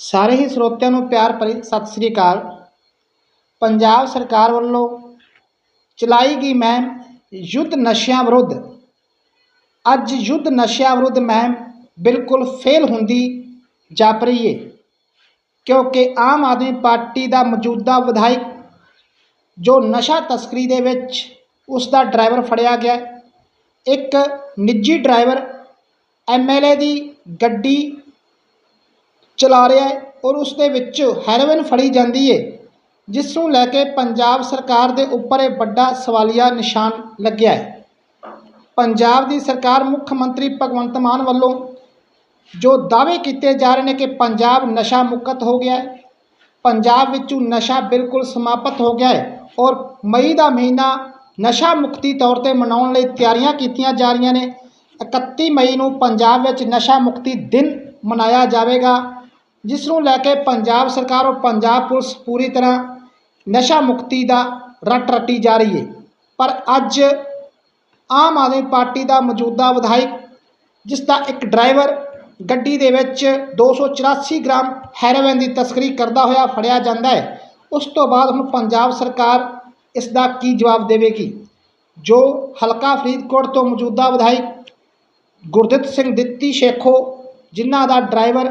ਸਾਰੇ ਹੀ ਸਰੋਤਿਆਂ ਨੂੰ ਪਿਆਰ ਭਰੀ ਸਤਿ ਸ੍ਰੀ ਅਕਾਲ। ਪੰਜਾਬ ਸਰਕਾਰ ਵੱਲੋਂ ਚਲਾਈ ਗਈ ਮਹਿਮ ਯੁੱਧ ਨਸ਼ਿਆਂ ਵਿਰੁੱਧ। ਅੱਜ ਯੁੱਧ ਨਸ਼ਿਆਂ ਵਿਰੁੱਧ ਮਹਿਮ ਬਿਲਕੁਲ ਫੇਲ ਹੁੰਦੀ ਜਾਪ ਰਹੀ ਹੈ ਕਿਉਂਕਿ ਆਮ ਆਦਮੀ ਪਾਰਟੀ ਦਾ ਮੌਜੂਦਾ ਵਿਧਾਇਕ ਜੋ ਨਸ਼ਾ ਤਸਕਰੀ ਦੇ ਵਿੱਚ ਉਸ ਦਾ ਡਰਾਈਵਰ ਫੜਿਆ ਗਿਆ ਇੱਕ ਨਿੱਜੀ ਡਰਾਈਵਰ ਐਮਐਲਏ ਦੀ ਗੱਡੀ ਚਲਾ ਰਿਹਾ ਹੈ ਔਰ ਉਸ ਦੇ ਵਿੱਚ ਹੈਰੋਇਨ ਫੜੀ ਜਾਂਦੀ ਹੈ ਜਿਸ ਨੂੰ ਲੈ ਕੇ ਪੰਜਾਬ ਸਰਕਾਰ ਦੇ ਉੱਪਰ ਇਹ ਵੱਡਾ ਸਵਾਲੀਆ ਨਿਸ਼ਾਨ ਲੱਗਿਆ ਹੈ। ਪੰਜਾਬ ਦੀ ਸਰਕਾਰ ਮੁੱਖ ਮੰਤਰੀ ਭਗਵੰਤ ਮਾਨ ਵੱਲੋਂ ਜੋ ਦਾਅਵੇ ਕੀਤੇ ਜਾ ਰਹੇ ਨੇ ਕਿ ਪੰਜਾਬ ਨਸ਼ਾ ਮੁਕਤ ਹੋ ਗਿਆ ਹੈ, ਪੰਜਾਬ ਵਿੱਚੋਂ ਨਸ਼ਾ ਬਿਲਕੁਲ ਸਮਾਪਤ ਹੋ ਗਿਆ ਹੈ ਔਰ ਮਈ ਦਾ ਮਹੀਨਾ ਨਸ਼ਾ ਮੁਕਤੀ ਤੌਰ ਤੇ ਮਨਾਉਣ ਲਈ ਤਿਆਰੀਆਂ ਕੀਤੀਆਂ ਜਾ ਰਹੀਆਂ ਨੇ। 31 ਮਈ ਨੂੰ ਪੰਜਾਬ ਵਿੱਚ ਨਸ਼ਾ ਮੁਕਤੀ ਦਿਨ ਮਨਾਇਆ ਜਾਵੇਗਾ। ਜਿਸ ਨੂੰ ਲੈ ਕੇ ਪੰਜਾਬ ਸਰਕਾਰ ਔਰ ਪੰਜਾਬ ਪੁਲਿਸ ਪੂਰੀ ਤਰ੍ਹਾਂ ਨਸ਼ਾ ਮੁਕਤੀ ਦਾ ਰੱਟ ਰੱਟੀ ਜਾ ਰਹੀ ਹੈ। ਪਰ ਅੱਜ ਆਮ ਆਦਮੀ ਪਾਰਟੀ ਦਾ ਮੌਜੂਦਾ ਵਿਧਾਇਕ ਜਿਸ ਦਾ ਇੱਕ ਡਰਾਈਵਰ ਗੱਡੀ ਦੇ ਵਿੱਚ 284 ਗ੍ਰਾਮ ਹੈਰੋਇਨ ਦੀ ਤਸਕਰੀ ਕਰਦਾ ਹੋਇਆ ਫੜਿਆ ਜਾਂਦਾ ਹੈ, ਉਸ ਤੋਂ ਬਾਅਦ ਹੁਣ ਪੰਜਾਬ ਸਰਕਾਰ ਇਸ ਦਾ ਕੀ ਜਵਾਬ ਦੇਵੇਗੀ? ਜੋ ਹਲਕਾ ਫਰੀਦਕੋਟ ਤੋਂ ਮੌਜੂਦਾ ਵਿਧਾਇਕ ਗੁਰਦਿੱਤ ਸਿੰਘ ਦਿੱਤੀ ਸ਼ੇਖੋ, ਜਿਨ੍ਹਾਂ ਦਾ ਡਰਾਈਵਰ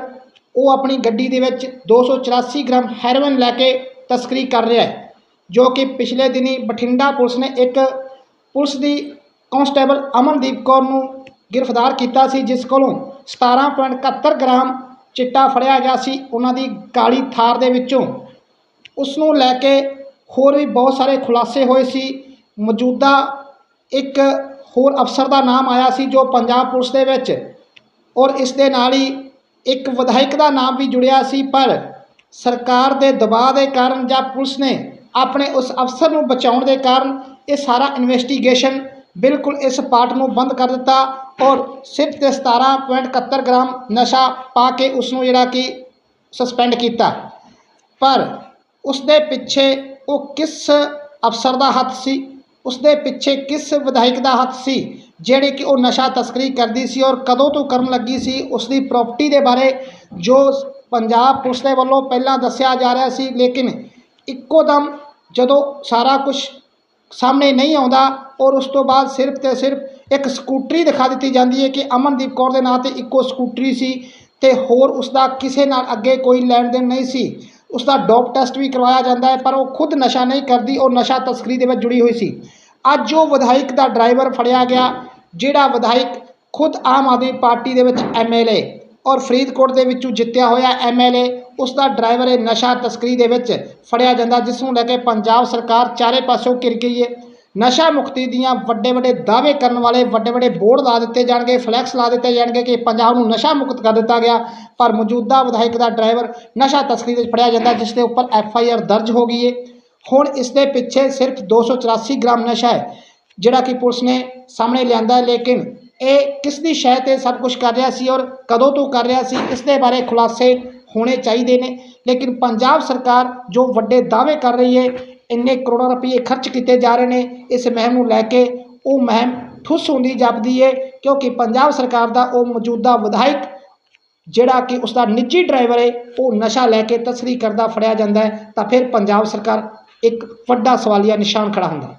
ਉਹ ਆਪਣੀ ਗੱਡੀ ਦੇ ਵਿੱਚ 284 ਗ੍ਰਾਮ ਹੈਰੋਇਨ ਲੈ ਕੇ ਤਸਕਰੀ ਕਰ ਰਿਹਾ ਹੈ, ਜੋ ਕਿ ਪਿਛਲੇ ਦਿਨੀ ਬਠਿੰਡਾ ਪੁਲਿਸ ਨੇ ਇੱਕ ਪੁਲਿਸ ਦੀ ਕਾਂਸਟੇਬਲ ਅਮਨਦੀਪ ਕੌਰ ਨੂੰ ਗ੍ਰਿਫਤਾਰ ਕੀਤਾ ਸੀ, ਜਿਸ ਕੋਲੋਂ 17.71 ਗ੍ਰਾਮ ਚਿੱਟਾ ਫੜਿਆ ਗਿਆ ਸੀ। ਉਹਨਾਂ ਦੀ ਕਾਲੀ ਥਾਰ ਦੇ ਵਿੱਚੋਂ ਉਸ ਨੂੰ ਲੈ ਕੇ ਹੋਰ ਵੀ ਬਹੁਤ ਸਾਰੇ ਖੁਲਾਸੇ ਹੋਏ ਸੀ। ਮੌਜੂਦਾ ਇੱਕ ਹੋਰ ਅਫਸਰ ਦਾ ਨਾਮ ਆਇਆ ਸੀ, ਜੋ ਪੰਜਾਬ ਪੁਲਿਸ ਦੇ ਵਿੱਚ ਔਰ ਇਸ ਦੇ ਨਾਲ ਹੀ ਇੱਕ ਵਿਧਾਇਕ ਦਾ ਨਾਮ ਵੀ ਜੁੜਿਆ ਸੀ, ਪਰ ਸਰਕਾਰ ਦੇ ਦਬਾਅ ਦੇ ਕਾਰਨ ਜਾਂ ਪੁਲਿਸ ਨੇ ਆਪਣੇ ਉਸ ਅਫਸਰ ਨੂੰ ਬਚਾਉਣ ਦੇ ਕਾਰਨ ਇਹ ਸਾਰਾ ਇਨਵੈਸਟੀਗੇਸ਼ਨ ਬਿਲਕੁਲ ਇਸ ਪਾਰਟ ਨੂੰ ਬੰਦ ਕਰ ਦਿੱਤਾ ਔਰ ਸਿਰਫ ਤੇ 17.71 ਗ੍ਰਾਮ ਨਸ਼ਾ ਪਾ ਕੇ ਉਸ ਨੂੰ ਜਿਹੜਾ ਕਿ ਸਸਪੈਂਡ ਕੀਤਾ। ਪਰ ਉਸ ਦੇ ਪਿੱਛੇ ਉਹ ਕਿਸ ਅਫਸਰ ਦਾ ਹੱਥ ਸੀ? ਉਸ ਦੇ ਪਿੱਛੇ ਕਿਸ ਵਿਧਾਇਕ ਦਾ ਹੱਥ ਸੀ, ਜਿਹੜੇ ਕਿ ਉਹ ਨਸ਼ਾ ਤਸਕਰੀ ਕਰਦੀ ਸੀ ਔਰ ਕਦੋਂ ਤੋਂ ਕਰਨ ਲੱਗੀ ਸੀ ਉਸ ਦੀ ਪ੍ਰਾਪਰਟੀ ਦੇ ਬਾਰੇ ਜੋ ਪੰਜਾਬ ਪੁਲਿਸ ਦੇ ਵੱਲੋਂ ਪਹਿਲਾਂ ਦੱਸਿਆ ਜਾ ਰਿਹਾ ਸੀ, ਲੇਕਿਨ ਇੱਕੋ ਦਮ ਜਦੋਂ ਸਾਰਾ ਕੁਝ ਸਾਹਮਣੇ ਨਹੀਂ ਆਉਂਦਾ ਔਰ ਉਸ ਤੋਂ ਬਾਅਦ ਸਿਰਫ ਤੇ ਸਿਰਫ ਇੱਕ ਸਕੂਟਰੀ ਦਿਖਾ ਦਿੱਤੀ ਜਾਂਦੀ ਹੈ ਕਿ ਅਮਨਦੀਪ ਕੌਰ ਦੇ ਨਾਂ ਤੇ ਇੱਕੋ ਸਕੂਟਰੀ ਸੀ ਤੇ ਹੋਰ ਉਸ ਦਾ ਕਿਸੇ ਨਾਲ ਅੱਗੇ ਕੋਈ ਲੈਣ ਦੇਣ ਨਹੀਂ ਸੀ। ਉਸ ਦਾ ਡੋਪ ਟੈਸਟ ਵੀ ਕਰਵਾਇਆ ਜਾਂਦਾ ਹੈ, ਪਰ ਉਹ ਖੁਦ ਨਸ਼ਾ ਨਹੀਂ ਕਰਦੀ, ਉਹ ਨਸ਼ਾ ਤਸਕਰੀ ਦੇ ਵਿੱਚ ਜੁੜੀ ਹੋਈ ਸੀ। ਅੱਜ ਉਹ ਵਿਧਾਇਕ ਦਾ ਡਰਾਈਵਰ ਫੜਿਆ ਗਿਆ, ਜਿਹੜਾ ਵਿਧਾਇਕ ਖੁਦ ਆਮ ਆਦਮੀ ਪਾਰਟੀ ਦੇ ਵਿੱਚ ਐਮਐਲਏ ਔਰ ਫਰੀਦਕੋਟ ਦੇ ਵਿੱਚੋਂ ਜਿੱਤਿਆ ਹੋਇਆ ਐਮਐਲਏ ਉਸ ਦਾ ਡਰਾਈਵਰ ਇਹ ਨਸ਼ਾ ਤਸਕਰੀ ਦੇ ਵਿੱਚ ਫੜਿਆ ਜਾਂਦਾ, ਜਿਸ ਨੂੰ ਲੈ ਕੇ ਪੰਜਾਬ ਸਰਕਾਰ ਚਾਰੇ ਪਾਸਿਓਂ ਘਿਰ ਗਈ ਹੈ। ਨਸ਼ਾ ਮੁਕਤੀ ਦੀਆਂ ਵੱਡੇ ਵੱਡੇ ਦਾਅਵੇ ਕਰਨ ਵਾਲੇ ਵੱਡੇ ਵੱਡੇ ਬੋਰਡ ਲਾ ਦਿੱਤੇ ਜਾਣਗੇ ਫਲੈਕਸ ਲਾ ਦਿੱਤੇ ਜਾਣਗੇ ਕਿ ਪੰਜਾਬ ਨੂੰ ਨਸ਼ਾ ਮੁਕਤ ਕਰ ਦਿੱਤਾ ਗਿਆ। ਪਰ ਮੌਜੂਦਾ ਵਿਧਾਇਕ ਦਾ ਡਰਾਈਵਰ ਨਸ਼ਾ ਤਸਕਰੀ ਵਿੱਚ ਫੜਿਆ ਜਾਂਦਾ, ਜਿਸ ਦੇ ਉੱਪਰ ਐਫ ਆਈ ਆਰ ਦਰਜ ਹੋ ਗਈ ਹੈ ਹੁਣ ਇਸ ਦੇ ਪਿੱਛੇ ਸਿਰਫ 284 ਗ੍ਰਾਮ ਨਸ਼ਾ ਹੈ, ਜਿਹੜਾ ਕਿ ਪੁਲਿਸ ਨੇ ਸਾਹਮਣੇ ਲਿਆਂਦਾ ਲੇਕਿਨ ਇਹ ਕਿਸ ਦੀ ਸ਼ਹਿ ਤੇ ਸਭ ਕੁਝ ਕਰ ਰਿਹਾ ਸੀ ਔਰ ਕਦੋਂ ਤੋਂ ਕਰ ਰਿਹਾ ਸੀ, ਇਸ ਦੇ ਬਾਰੇ ਖੁਲਾਸੇ ਹੋਣੇ ਚਾਹੀਦੇ ਨੇ। ਲੇਕਿਨ ਪੰਜਾਬ ਸਰਕਾਰ ਜੋ ਵੱਡੇ ਦਾਅਵੇ ਕਰ ਰਹੀ ਹੈ ਇੰਨੇ ਕਰੋੜਾਂ ਰੁਪਏ ਖਰਚ ਕੀਤੇ ਜਾ ਰਹੇ ਨੇ, ਇਸ ਮਹਿਮ ਨੂੰ ਲੈ ਕੇ ਉਹ ਮਹਿਮ ਠੁੱਸ ਹੁੰਦੀ ਜਾਪਦੀ ਹੈ ਕਿਉਂਕਿ ਪੰਜਾਬ ਸਰਕਾਰ ਦਾ ਉਹ ਮੌਜੂਦਾ ਵਿਧਾਇਕ ਜਿਹੜਾ ਕਿ ਉਸ ਦਾ ਨਿੱਜੀ ਡਰਾਈਵਰ ਹੈ ਉਹ ਨਸ਼ਾ ਲੈ ਕੇ ਤਸਕਰੀ ਕਰਦਾ ਫੜਿਆ ਜਾਂਦਾ ਤਾਂ ਫਿਰ ਪੰਜਾਬ ਸਰਕਾਰ ਇੱਕ ਵੱਡਾ ਸਵਾਲੀਆ ਨਿਸ਼ਾਨ ਖੜਾ ਹੁੰਦਾ ਹੈ।